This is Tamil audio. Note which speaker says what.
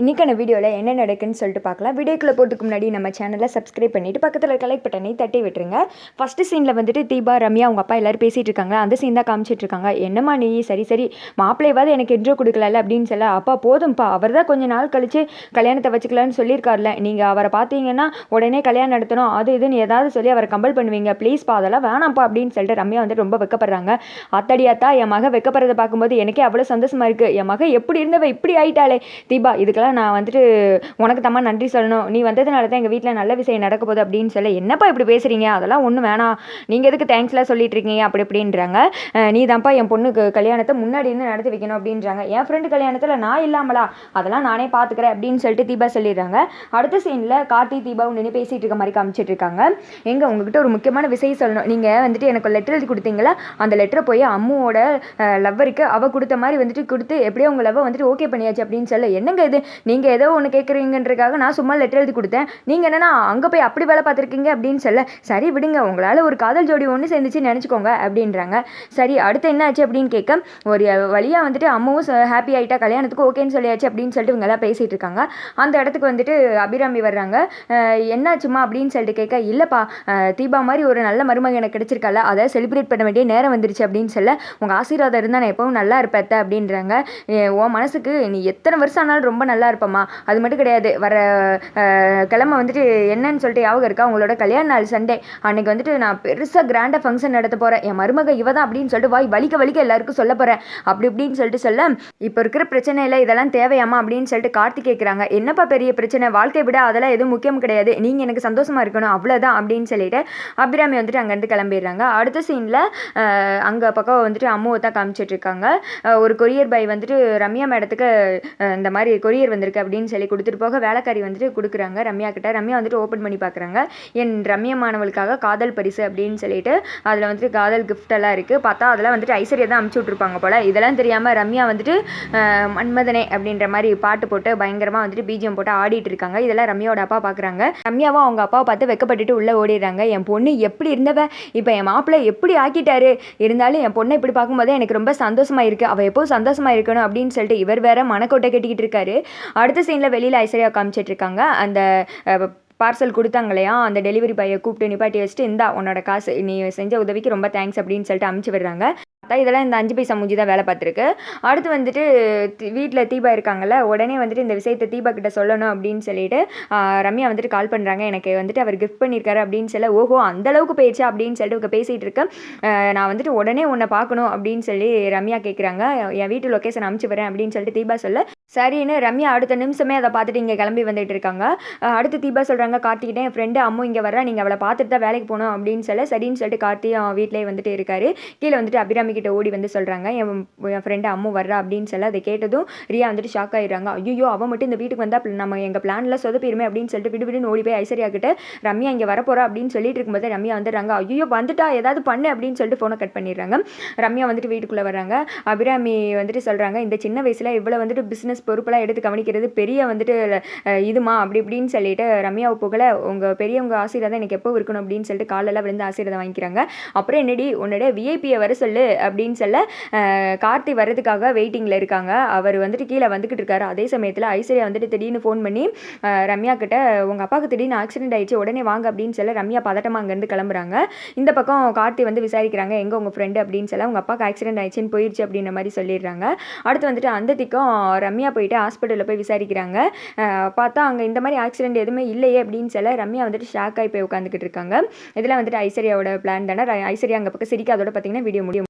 Speaker 1: இன்றைக்கான வீடியோவில் என்ன நடக்குன்னு சொல்லிட்டு பார்க்கலாம். வீடியோக்குள்ளே போட்டுக்கு முன்னாடி நம்ம சேனலை சப்ஸ்கிரைப் பண்ணிவிட்டு பக்கத்தில் கலெக்ட் பட்டனை தட்டி விட்டுருங்க. ஃபஸ்ட்டு சீனில் வந்துட்டு தீபா ரம்யா அவங்க அப்பா எல்லோரும் பேசிகிட்டு இருக்காங்க. அந்த சீன் தான் காமிச்சிட்டு இருக்காங்க. என்னம்மா நீ? சரி சரி. மாப்பிள்ளையாவது எனக்கு இன்ட்ரோ கொடுக்கல அப்படின்னு சொல்ல அப்பா போதும்ப்பா அவர் தான் கொஞ்ச நாள் கழித்து கல்யாணத்தை வச்சுக்கலான்னு சொல்லியிருக்காருல. நீங்கள் அவரை பார்த்தீங்கன்னா உடனே கல்யாணம் நடத்தணும். அது இதுன்னு ஏதாவது சொல்லி அவரை கம்பல் பண்ணுவீங்க. ப்ளீஸ்ப்பா அதெல்லாம் வேணாம்ப்பா. அப்படின்னு சொல்லிட்டு ரம்யா வந்து ரொம்ப வெக்கப்படுறாங்க. அத்தடியாத்தா என் மக வெக்கப்படுறதை பார்க்கும்போது எனக்கே அவ்வளோ சந்தோஷமாக இருக்குது என் மக எப்படி இருந்தவ இப்படி ஆயிட்டாளே. தீபா இதுக்கெல்லாம் நான் வந்துட்டு உனக்கு தம்மா நன்றி சொல்லணும். நீ வந்ததுனால தான் எங்கள் வீட்டில் நல்ல விஷயம் நடக்க போகுது அப்படின்னு சொல்ல என்னப்பா இப்படி பேசுகிறீங்க அதெல்லாம் ஒன்றும் வேணாம். நீங்கள் எதுக்கு தேங்க்ஸ்லாம் சொல்லிட்டு இருக்கீங்க? அப்படி இப்படின்றாங்க. நீ தான்ப்பா என் பொண்ணுக்கு கல்யாணத்தை முன்னாடி இருந்து நடத்தி வைக்கணும் அப்படின்றாங்க. என் ஃப்ரெண்டு கல்யாணத்தில் நான் இல்லாமலா? அதெல்லாம் நானே பார்த்துக்கிறேன் அப்படின்னு சொல்லிட்டு தீபா சொல்லிடுறாங்க. அடுத்த சீனில் கார்த்தி தீபாவும் நின்று பேசிகிட்டு இருக்க மாதிரி காமிச்சிட்டு இருக்காங்க. எங்கே உங்ககிட்ட ஒரு முக்கியமான விஷயம் சொல்லணும். நீங்கள் வந்துட்டு எனக்கு லெட்டர் எழுதி கொடுத்தீங்களா? அந்த லெட்டரை போய் அம்முவோட லவ்வருக்கு அவள் கொடுத்த மாதிரி வந்துட்டு கொடுத்து எப்படியோ உங்கள் லவ்வை வந்துட்டு ஓகே பண்ணியாச்சு அப்படின்னு சொல்ல என்னங்க இது? நீங்கள் ஏதோ ஒன்று கேட்குறீங்கன்றக்காக நான் சும்மா லெட்டர் எழுதி கொடுத்தேன். நீங்கள் என்னென்னா அங்கே போய் அப்படி வேலை பார்த்துருக்கீங்க அப்படின்னு சொல்ல சரி விடுங்க உங்களால் ஒரு காதல் ஜோடி ஒன்று சேர்ந்துச்சு நினச்சிக்கோங்க அப்படின்றாங்க. சரி அடுத்து என்ன ஆச்சு அப்படின்னு கேட்க ஒரு வழியாக வந்துட்டு அம்மாவும் ஹாப்பி ஆகிட்டா கல்யாணத்துக்கு ஓகேன்னு சொல்லியாச்சு அப்படின்னு சொல்லிட்டு இவங்க எல்லாம் பேசிகிட்டு இருக்காங்க. அந்த இடத்துக்கு வந்துட்டு அபிராமி வர்றாங்க. என்னாச்சுமா அப்படின்னு சொல்லிட்டு கேட்க இல்லைப்பா தீபா மாதிரி ஒரு நல்ல மருமக எனக்கு கிடச்சிருக்கல அதை செலிப்ரேட் பண்ண வேண்டிய நேரம் வந்துருச்சு அப்படின்னு சொல்ல உங்கள் ஆசீர்வாதம் இருந்தால் நான் எப்பவும் நல்லா இருப்பேத்த அப்படின்றாங்க. உன் மனசுக்கு நீ எத்தனை வருஷம் ஆனாலும் ரொம்ப நல்லா இருப்போம்மா. அது மட்டும் கிடையாது. வர கிழமை வந்துட்டு என்னன்னு சொல்லிட்டு ஞாபகம் இருக்கா? உங்களோட கல்யாண நாள் சண்டே. அன்னைக்கு வந்துட்டு நான் பெருசாக கிராண்டாக ஃபங்க்ஷன் நடத்த போகிறேன் என் மருமக இவ தான் அப்படின்னு சொல்லிட்டு வாய் வலிக்க வலிக்க எல்லாருக்கும் சொல்ல போகிறேன் அப்படி இப்படின்னு சொல்லிட்டு சொல்ல இப்போ இருக்கிற பிரச்சனையில் இதெல்லாம் தேவையாமா அப்படின்னு சொல்லிட்டு கார்த்தி கேட்குறாங்க என்னப்பா பெரிய பிரச்சனை? வாழ்க்கை விட அதெல்லாம் எதுவும் முக்கியம் கிடையாது. நீங்கள் எனக்கு சந்தோஷமாக இருக்கணும். அவ்வளோதான் அப்படின்னு சொல்லிட்டு அபிராமி வந்துட்டு அங்கேருந்து கிளம்பிடுறாங்க. அடுத்த சீனில் அங்கே பக்கம் வந்துட்டு அம்முவை தான் காமிச்சிட்டு இருக்காங்க. ஒரு கொரியர் பை வந்துட்டு ரம்யா மேடத்துக்கு இந்த மாதிரி கொரியர் வந்திருக்கு அப்படின்னு சொல்லி கொடுத்துட்டு போக வேலைக்காரி வந்துட்டு கொடுக்குறாங்க. ரம்யா கிட்ட. ரம்யா வந்துட்டு ஓப்பன் பண்ணி பார்க்குறாங்க. என் ரம்யமானவளுக்காக காதல் பரிசு அப்படின்னு சொல்லிட்டு அதில் வந்துட்டு காதல் கிஃப்ட் எல்லாம் இருக்குது பார்த்தா அதெல்லாம் வந்துட்டு ஐஸ்வர்யா தான் அமுச்சு விட்ருப்பாங்க போல். இதெல்லாம் தெரியாமல் ரம்யா வந்துட்டு மன்மதனே அப்படின்ற மாதிரி பாட்டு போட்டு பயங்கரமாக வந்துட்டு பிஜிஎம் போட்டு ஆடிட்டு இருக்காங்க. இதெல்லாம் ரம்யாவோட அப்பா பார்க்குறாங்க ரம்யாவும் அவங்க அப்பாவை பார்த்து வெக்கப்பட்டுட்டு உள்ளே ஓடிடுறாங்க. என் பொண்ணு எப்படி இருந்தவ? இப்போ என் மாப்பிள்ளை எப்படி ஆக்கிட்டாரு? இருந்தாலும் என் பொண்ணை இப்படி பார்க்கும்போது எனக்கு ரொம்ப சந்தோஷமா இருக்குது அவள் எப்போது சந்தோஷமாக இருக்கணும்? அப்படின்னு சொல்லிட்டு இவர் வேற மனக்கோட்டை கட்டிக்கிட்டு இருக்காரு. அடுத்த சீனில் வெளியில் ஐஸ்வர்யா காமிச்சிட்ருக்காங்க அந்த பார்சல் கொடுத்தாங்க இல்லையா அந்த டெலிவரி பாயை கூப்பிட்டு நிப்பாட்டி வச்சுட்டு இந்தா உன்னோட காசு நீ செஞ்ச உதவிக்கு ரொம்ப தேங்க்ஸ் அப்படின்னு சொல்லிட்டு அமுச்சு விடுறாங்க. இதெல்லாம் இந்த அஞ்சு பைசா மூஞ்சி தான் வேலை பார்த்துருக்கு. அடுத்து வந்துட்டு வீட்டில் தீபா இருக்காங்கல்ல உடனே வந்துட்டு இந்த விஷயத்தை தீபா கிட்ட சொல்லணும் அப்படின்னு சொல்லிட்டு ரம்யா வந்துட்டு கால் பண்ணுறாங்க எனக்கு வந்துட்டு அவர் கிஃப்ட் பண்ணியிருக்காரு அப்படின்னு சொல்ல ஓஹோ அந்த அளவுக்கு போயிடுச்சு அப்படின்னு சொல்லிட்டு இவங்க பேசிகிட்டு இருக்கேன் நான் வந்துட்டு உடனே உன்னை பார்க்கணும் அப்படின்னு சொல்லி ரம்யா கேட்குறாங்க என் வீட்டு லொக்கேஷன் அமுச்சு வரேன் அப்படின்னு சொல்லிட்டு தீபா சொல்ல சரின்னு ரம்யா அடுத்த நிமிஷமே அதை பார்த்துட்டு இங்கே கிளம்பி வந்துட்டு இருக்காங்க. அடுத்து தீபா சொல்கிறாங்க கார்த்திகிட்ட என் ஃப்ரெண்டு அம்மு இங்கே வர்றா நீங்கள் அவளை பார்த்துட்டு தான் வேலைக்கு போகணும் அப்படின்னு சொல்ல சரின்னு சொல்லிட்டு கார்த்தியும் அவன் வந்துட்டு இருக்காரு. கீழே வந்துட்டு அபிராமி கிட்ட ஓடி வந்து சொல்கிறாங்க என் என் ஃப்ரெண்டு அம்மு வர்றா அப்படின்னு சொல்ல அதை கேட்டதும் ரியா வந்துட்டு ஷாக் ஆயிடுறாங்க. ஐயோ அவன் மட்டும் இந்த வீட்டுக்கு வந்தால் நம்ம எங்கள் பிளானில் சொதப்பிடுமே அப்படின்னு சொல்லிட்டு விடு விடுன்னு ஓடி போய் ஐஸ்வர்யா கிட்ட ரம்யா இங்கே வரப்போறா அப்படின்னு சொல்லிட்டு இருக்கும்போது ரம்யா வந்துடுறாங்க. ஐயோ வந்துட்டா ஏதாவது பண்ணு அப்படின்னு சொல்லிட்டு ஃபோனை கட் பண்ணிடுறாங்க. ரம்யா வந்துட்டு வீட்டுக்குள்ளே வர்றாங்க. அபிராமி வந்துட்டு சொல்கிறாங்க இந்த சின்ன வயசில் இவ்வளோ வந்துட்டு பிஸ்னஸ் பொறுப்பெல்லாம் எடுத்து கவனிக்கிறது பெரிய வந்துட்டு இதுமா? அப்படி இப்படின்னு சொல்லிட்டு ரம்யாவை புகழ உங்கள் பெரியவங்க ஆசீர்வாதம் எனக்கு எப்போ இருக்கணும்? அப்படின்னு சொல்லிட்டு காலெல்லாம் விழுந்து ஆசீர்வாதம் வாங்கிக்கிறாங்க. அப்புறம் என்னடி உன்னோட விஐபியை வர சொல்லு. அப்படின்னு சொல்ல கார்த்தி வர்றதுக்காக வெயிட்டிங்கில் இருக்காங்க. அவர் வந்துட்டு கீழே வந்துக்கிட்டு இருக்காரு. அதே சமயத்தில் ஐஸ்வர்யா வந்துட்டு திடீர்னு ஃபோன் பண்ணி ரம்யா கிட்ட உங்கள் அப்பாவுக்கு திடீர்னு ஆக்சிடென்ட் ஆயிடுச்சு உடனே வாங்க அப்படின்னு சொல்ல ரம்யா பதட்டமாக அங்கேருந்து கிளம்புறாங்க. இந்த பக்கம் கார்த்தி வந்து விசாரிக்கிறாங்க எங்கே உங்கள் ஃப்ரெண்டு அப்படின்னு சொல்ல உங்கள் அப்பாவுக்கு ஆக்சிடென்ட் ஆயிடுச்சுன்னு போயிடுச்சு அப்படின்ற மாதிரி சொல்லிடுறாங்க. அடுத்து வந்துட்டு அந்த திக்கம் ரம்யா போயிட்டு ஹாஸ்பிட்டலில் போய் விசாரிக்கிறாங்க. பார்த்தா அங்கே இந்த மாதிரி ஆக்சிடென்ட் எதுவுமே இல்லையே அப்படின்னு சொல்ல ரம்யா வந்துட்டு ஷாக் ஆகி போய் உட்காந்துக்கிட்டு இருக்காங்க. இதில் வந்துட்டு ஐஸ்வர்யாவோட பிளான் தானே. ஐஸ்வர்யா அங்கே பக்கம் சிரிக்காதோட பார்த்தீங்கன்னா வீடியோ முடியும்.